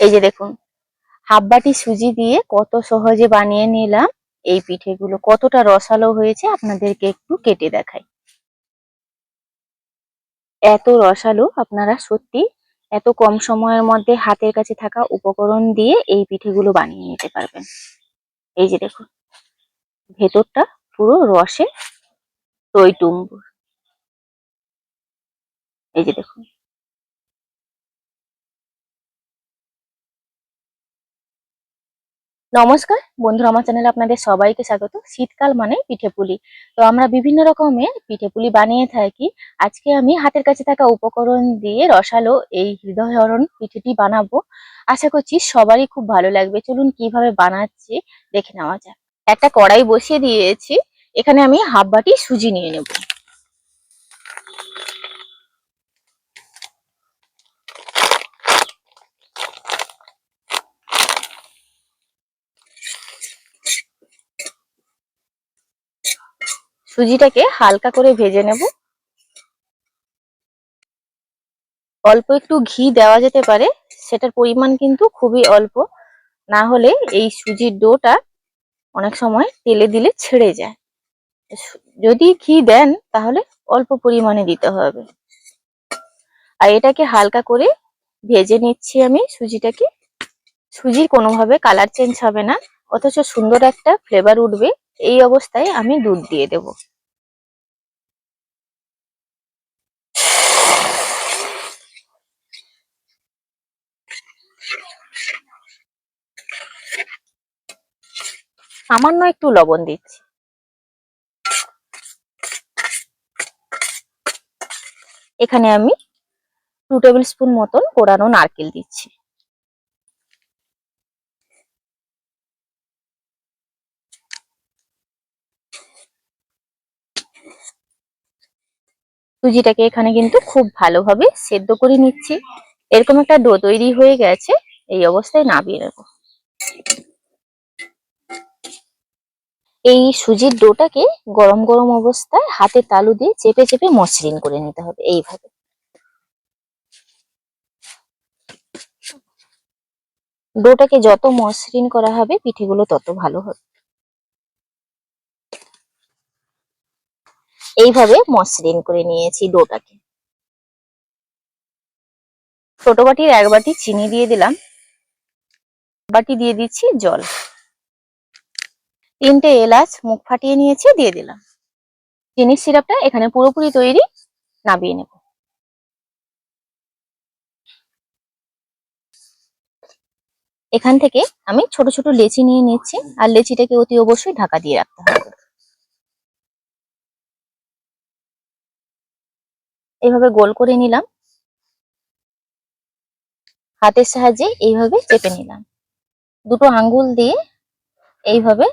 এই যে দেখুন হাফ বাটি সুজি দিয়ে কত সহজে বানিয়ে নিলাম। এই পিঠেগুলো কতটা রসালো হয়েছে আপনাদেরকে একটু কেটে দেখাই। এত রসালো আপনারা সত্যি এত কম সময়ের মধ্যে হাতের কাছে থাকা উপকরণ দিয়ে এই পিঠেগুলো বানিয়ে নিতে পারবেন। এই যে দেখুন, ভেতরটা পুরো রসে টইটুম্বুর এই যে দেখুন নমস্কার, বন্ধুরা, আমার চ্যানেলে আপনাদের সবাইকে স্বাগত। শীতকাল মানে পিঠেপুলি তো আমরা বিভিন্ন রকমের পিঠেপুলি বানিয়ে থাকি। আজকে আমি হাতের কাছে থাকা উপকরণ দিয়ে রসালো এই হৃদয়হরণ পিঠেটি বানাবো। আশা করছি সবারই খুব ভালো লাগবে। চলুন কীভাবে বানাচ্ছি দেখে নেওয়া যাক। একটা কড়াই বসিয়ে দিয়েছি। এখানে আমি হাফ বাটি সুজি নিয়ে নেব। সুজিটাকে হালকা করে ভেজে নেব। অল্প একটু ঘি দেওয়া যেতে পারে, সেটার পরিমাণ কিন্তু খুবই অল্প। না হলে এই সুজির ডোটা অনেক সময় তেলে দিলে ছেড়ে যায়। যদি ঘি দেন, তাহলে অল্প পরিমাণে দিতে হবে। আর এটাকে হালকা করে ভেজে নিচ্ছি আমি সুজিটাকে। সুজির কোনোভাবে কালার চেঞ্জ হবে না, অথচ সুন্দর একটা ফ্লেভার উঠবে। এই অবস্থায় আমি দুধ দিয়ে দেব। সামান্য একটু লবণ দিচ্ছি। এখানে আমি টু টেবিল স্পুন মতন কোরানো নারকেল দিচ্ছি। সুজিটাকে এখানে কিন্তু খুব ভালোভাবে সেদ্ধ করে নিচ্ছি। এরকম একটা ডো তৈরি হয়ে গেছে, এই অবস্থায় নামিয়ে নেব। এই সুজির ডোটাকে গরম গরম অবস্থায় হাতে তালু দিয়ে চেপে চেপে মসৃণ করে নিতে হবে, এইভাবে। ডোটাকে যত মসৃণ করা হবে, পিঠেগুলো তত ভালো হবে। এইভাবে মসৃণ করে নিয়েছি ডোটাকে। ছোট বাটির এক বাটি চিনি দিয়ে দিলাম। বাটি দিয়ে দিচ্ছি জল। তিনটে এলাচ মুখ ফাটিয়ে নিয়েছি, দিয়ে দিলাম। চিনির সিরাপটা এখানে পুরোপুরি তৈরি নামিয়ে নেব। এখান থেকে আমি ছোট ছোট লেচি নিয়ে নিচ্ছি, আর লেচিটাকে অতি অবশ্যই ঢাকা দিয়ে রাখতে হবে। এইভাবে গোল করে নিলাম। হাতের সাহায্যে এইভাবে চেপে নিলাম। দুটো আঙ্গুল দিয়ে এইভাবে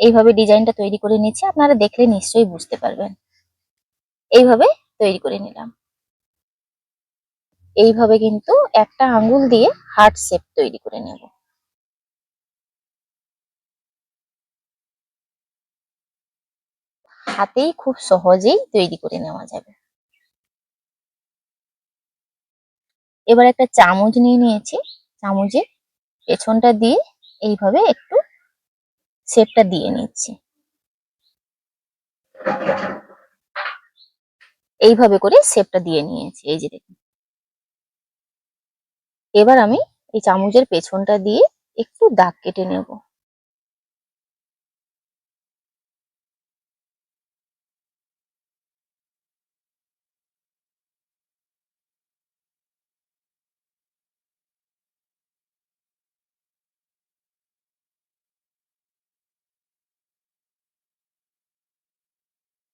এইভাবে ডিজাইনটা তৈরি করে নিচ্ছি আপনারা দেখলে নিশ্চয়ই বুঝতে পারবেন। এইভাবে তৈরি করে নিলাম। এইভাবে কিন্তু একটা আঙ্গুল দিয়ে হার্ট শেপ তৈরি করে নেব। হাতেই খুব সহজেই তৈরি করে নেওয়া যাবে। এবার একটা চামচ নিয়ে নিয়েছি। চামচের পেছনটা দিয়ে এইভাবে একটু শেপটা দিয়ে নিচ্ছি। এইভাবে করে শেপটা দিয়ে নিয়েছি, এই যে দেখুন। এবার আমি এই চামচের পেছনটা দিয়ে একটু দাগ কেটে নেব।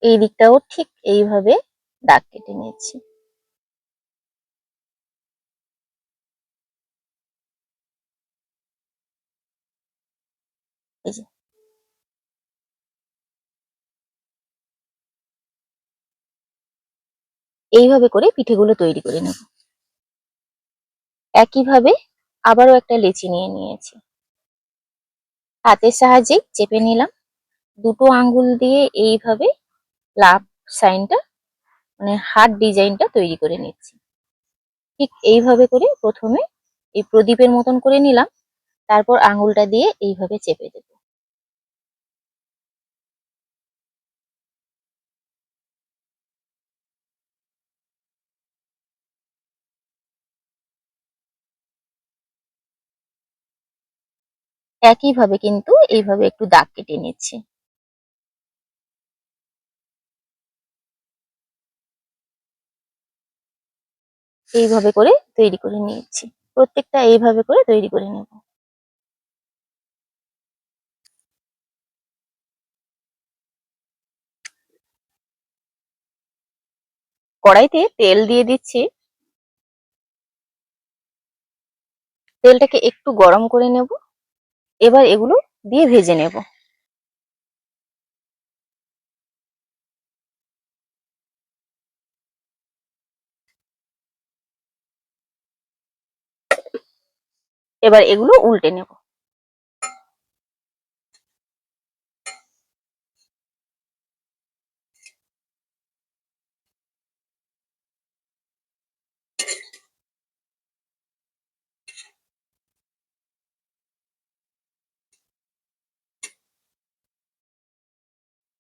এই দিকটাও ঠিক এইভাবে দাগ কেটে যে। এইভাবে করে পিঠেগুলো তৈরি করে নেব। একইভাবে আবারও একটা লেচি নিয়ে নিয়েছি। হাতের সাহায্যে চেপে নিলাম। দুটো আঙ্গুল দিয়ে এইভাবে লাভ সাইনটা মানে হার্ট ডিজাইনটা তৈরি করে নিচ্ছি। ঠিক এইভাবে করে প্রথমে এই প্রদীপের মতন করে নিলাম, তারপর আঙুলটা দিয়ে এইভাবে চেপে দেব। একইভাবে কিন্তু এইভাবে একটু দাগ কেটে নিচ্ছি। এইভাবে করে তৈরি করে নিয়েছি। প্রত্যেকটা এইভাবে করে তৈরি করে নেব। কড়াইতে তেল দিয়ে দিচ্ছি। তেলটাকে একটু গরম করে নেব। এবার এগুলো দিয়ে ভেজে নেব। এবার এগুলো উল্টে নেব।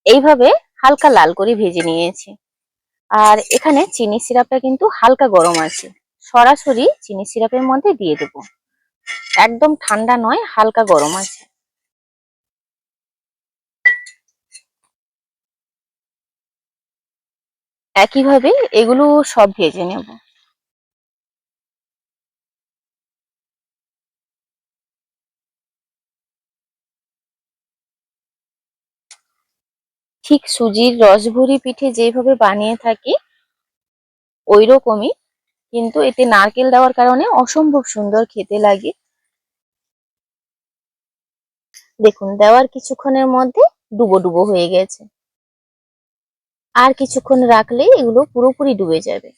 এইভাবে হালকা লাল করে ভেজে নিয়েছি। আর এখানে চিনি সিরাপটা কিন্তু হালকা গরম আছে। সরাসরি চিনি সিরাপের মধ্যে দিয়ে দেব। একদম ঠান্ডা নয়, হালকা গরম আছে। একইভাবে এগুলো সব ভেজে নেব। ঠিক সুজির রসভরি পিঠে যেভাবে বানিয়ে থাকি ওই রকমই কিন্তু এতে নারকেল দেওয়ার কারণে অসম্ভব সুন্দর খেতে লাগে। দেখুন, দেওয়ার কিছুক্ষণের মধ্যে ডুবো ডুবো হয়ে গেছে। আর কিছুক্ষণ রাখলেই এগুলো পুরোপুরি ডুবে যাবে।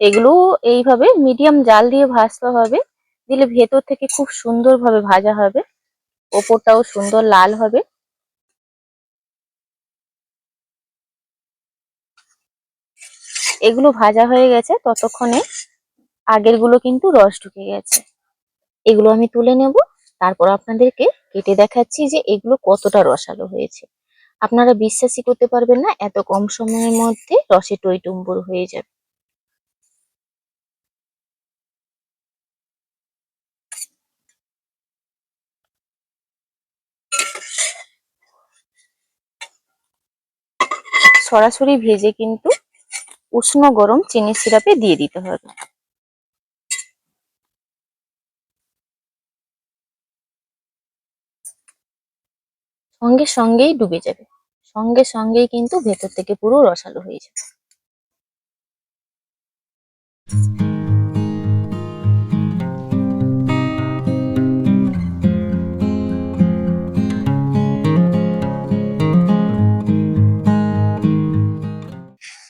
এগুলো এইভাবে মিডিয়াম জাল দিয়ে ভাজতে হবে, দিলে ভেতর থেকে খুব সুন্দরভাবে ভাজা হবে, ওপরটাও সুন্দর লাল হবে। এগুলো ভাজা হয়ে গেছে, ততক্ষণে আগেরগুলো কিন্তু রস ঢুকে গেছে। এগুলো আমি তুলে নেব, তারপর আপনাদেরকে কেটে দেখাচ্ছি যে এগুলো কতটা রসালো হয়েছে। আপনারা বিশ্বাসই করতে পারবেন না, এত কম সময়ের মধ্যে রসে টইটুম্বুর হয়ে যাবে। সরাসরি ভেজে কিন্তু উষ্ণ গরম চিনি সিরাপে দিয়ে দিতে হবে। সঙ্গে সঙ্গেই ডুবে যাবে। সঙ্গে সঙ্গেই কিন্তু ভেতর থেকে পুরো রসালো হয়ে যাবে।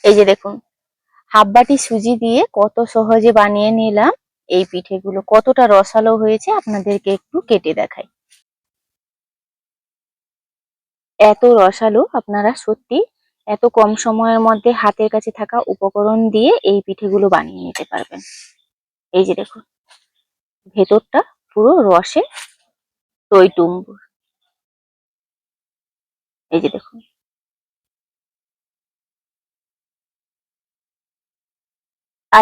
এই যে দেখুন হাফ বাটি সুজি দিয়ে কত সহজে বানিয়ে নিলাম। এই পিঠেগুলো কতটা রসালো হয়েছে আপনাদেরকে একটু কেটে দেখাই। এত রসালো আপনারা সত্যি এত কম সময়ের মধ্যে হাতের কাছে থাকা উপকরণ দিয়ে এই পিঠেগুলো বানিয়ে নিতে পারবেন। এই যে দেখুন, ভেতরটা পুরো রসে টইটুম্বুর এই যে দেখুন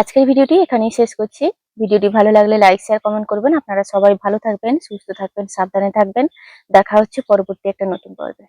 আজকের ভিডিওটি এখানেই শেষ করছি। ভিডিওটি ভালো লাগলে লাইক শেয়ার কমেন্ট করবেন। আপনারা সবাই ভালো থাকবেন, সুস্থ থাকবেন, সাবধানে থাকবেন। দেখা হচ্ছে পরবর্তী একটা নতুন পর্বে।